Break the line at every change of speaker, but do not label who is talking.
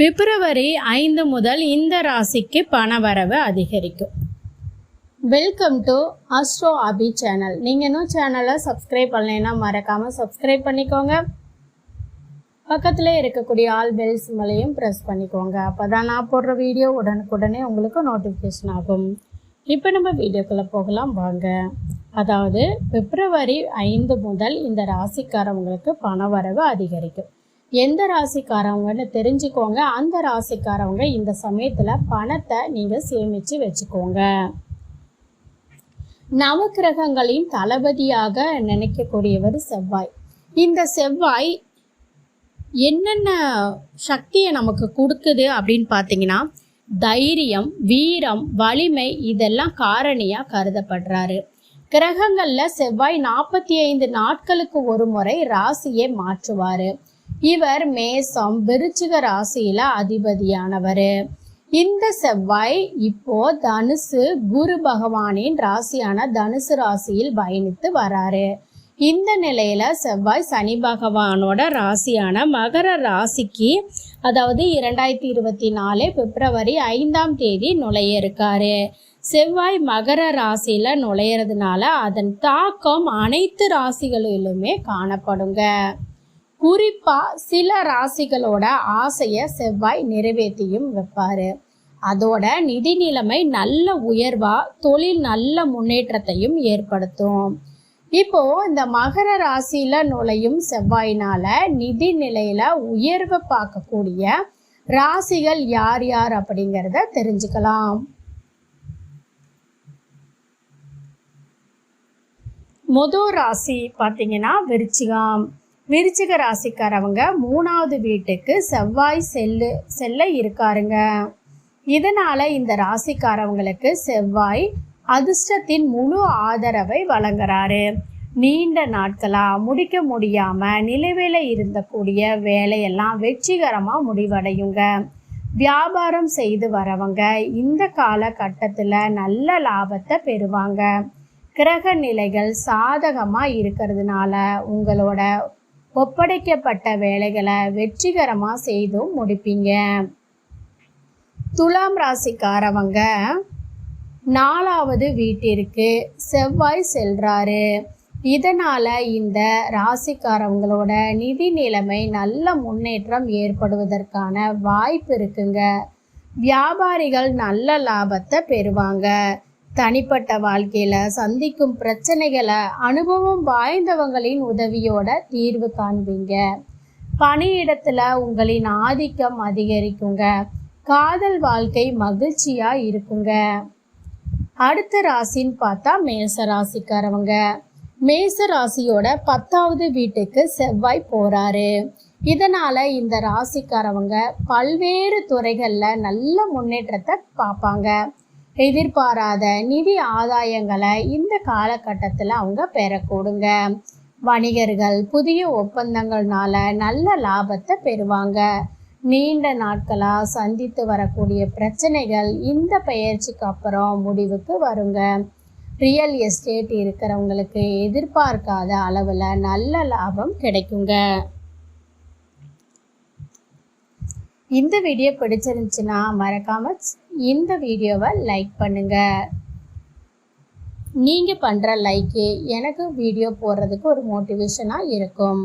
பிப்ரவரி ஐந்து முதல் இந்த ராசிக்கு பணவரவு அதிகரிக்கும். Welcome to astro Abhi channel நீங்கள் இன்னும் சேனலை சப்ஸ்கிரைப் பண்ணலைன்னா மறக்காமல் சப்ஸ்கிரைப் பண்ணிக்கோங்க. பக்கத்தில் இருக்கக்கூடிய ஆல் பெல் சிம்மலையும் ப்ரெஸ் பண்ணிக்கோங்க. அப்போ தான் நான் போடுற வீடியோ உடனுக்குடனே உங்களுக்கு நோட்டிஃபிகேஷன் ஆகும். இப்போ நம்ம வீடியோக்குள்ளே போகலாம் வாங்க. அதாவது பிப்ரவரி ஐந்து முதல் இந்த ராசிக்காரவங்களுக்கு பண வரவு அதிகரிக்கும். எந்த ராசிக்காரவங்கன்னு தெரிஞ்சுக்கோங்க அந்த ராசிக்காரவங்க இந்த சமயத்தில் பணத்தை நீங்கள் சேமித்து வச்சுக்கோங்க. நவக்கிரகங்களின் தளபதியாக நினைக்கக்கூடியவர் செவ்வாய். இந்த செவ்வாய் என்னென்ன சக்தியை நமக்கு கொடுக்குது அப்படின்னு பார்த்தீங்கன்னா தைரியம் வீரம் வலிமை இதெல்லாம் காரணியாக கருதப்படுறாரு. கிரகங்களில் செவ்வாய் நாற்பத்தி ஐந்து நாட்களுக்கு ஒரு முறை ராசியை மாற்றுவார். இவர் மேசம் விருச்சிக ராசியில அதிபதியானவர். இந்த செவ்வாய் இப்போ தனுசு குரு பகவானின் ராசியான தனுசு ராசியில் பயணித்து வராரு. இந்த நிலையில செவ்வாய் சனி பகவானோட ராசியான மகர ராசிக்கு அதாவது இரண்டாயிரத்தி இருபத்தி நாலு பிப்ரவரி ஐந்தாம் தேதி நுழைய இருக்காரு. செவ்வாய் மகர ராசியில நுழையிறதுனால அதன் தாக்கம் அனைத்து ராசிகளிலுமே காணப்படுங்க. குறிப்பா சில ராசிகளோட ஆசையை செவ்வாய் நிறைவேற்றியும் வைப்பாரு. அதோட நிதி நிலைமை நல்ல உயர்வா தொழில் நல்ல முன்னேற்றத்தையும் ஏற்படுத்தும். இப்போ இந்த மகர ராசியில நுழையும் செவ்வாயினால நிதி நிலையில உயர்வை பார்க்கக்கூடிய ராசிகள் யார் யார் அப்படிங்கிறத தெரிஞ்சுக்கலாம். முதல் ராசி பார்த்தீங்கன்னா விருச்சிகம். விருச்சிக ராசிக்காரவங்க மூணாவது வீட்டுக்கு செவ்வாய் செல்லு செல்ல இருக்காருங்க. இதனால இந்த ராசிக்காரவங்களுக்கு செவ்வாய் அதிர்ஷ்டத்தின் முழு ஆதரவை வழங்குறாரு. நீண்ட நாட்களா முடிக்க முடியாம நிலுவையில இருந்தக்கூடிய வேலையெல்லாம் வெற்றிகரமா முடிவடையுங்க. வியாபாரம் செய்து வரவங்க இந்த காலகட்டத்தில் நல்ல லாபத்தை பெறுவாங்க. கிரக நிலைகள் சாதகமா இருக்கிறதுனால உங்களோட ஒப்படைக்கப்பட்ட வேலைகளை வெற்றிகரமாக செய்தும் முடிப்பீங்க. துலாம் ராசிக்காரவங்க நாலாவது வீட்டிற்கு செவ்வாய் செல்றாரு. இதனால இந்த ராசிக்காரவங்களோட நிதி நிலைமை நல்ல முன்னேற்றம் ஏற்படுவதற்கான வாய்ப்பு இருக்குங்க. வியாபாரிகள் நல்ல லாபத்தை பெறுவாங்க. தனிப்பட்ட வாழ்க்கையில சந்திக்கும் பிரச்சனைகளை அனுபவம் வாய்ந்தவங்களின் உதவியோட தீர்வு காண்பீங்க. பணியிடத்துல உங்களின் ஆதிக்கம் அதிகரிக்குங்க. காதல் வாழ்க்கை மகிழ்ச்சியா இருக்குங்க. அடுத்த ராசின்னு பார்த்தா மேச ராசிக்காரவங்க. மேச ராசியோட பத்தாவது வீட்டுக்கு செவ்வாய் போறாரு. இதனால இந்த ராசிக்காரவங்க பல்வேறு துறைகள்ல நல்ல முன்னேற்றத்தை பார்ப்பாங்க. எதிர்பாராத நிதி ஆதாயங்களை இந்த காலகட்டத்தில் அவங்க பெறக்கூடுங்க. வணிகர்கள் புதிய ஒப்பந்தங்கள்னால நல்ல லாபத்தை பெறுவாங்க. நீண்ட நாட்களாக சந்தித்து வரக்கூடிய பிரச்சனைகள் இந்த பயிற்சிக்கு அப்புறம் முடிவுக்கு வருங்க. ரியல் எஸ்டேட் இருக்கிறவங்களுக்கு எதிர்பார்க்காத அளவில் நல்ல லாபம் கிடைக்குங்க. இந்த வீடியோ பிடிச்சிருந்துச்சுன்னா மறக்காம இந்த வீடியோவை லைக் பண்ணுங்க. நீங்கள் பண்ணுற லைக்கே எனக்கு வீடியோ போடுறதுக்கு ஒரு மோட்டிவேஷனாக இருக்கும்.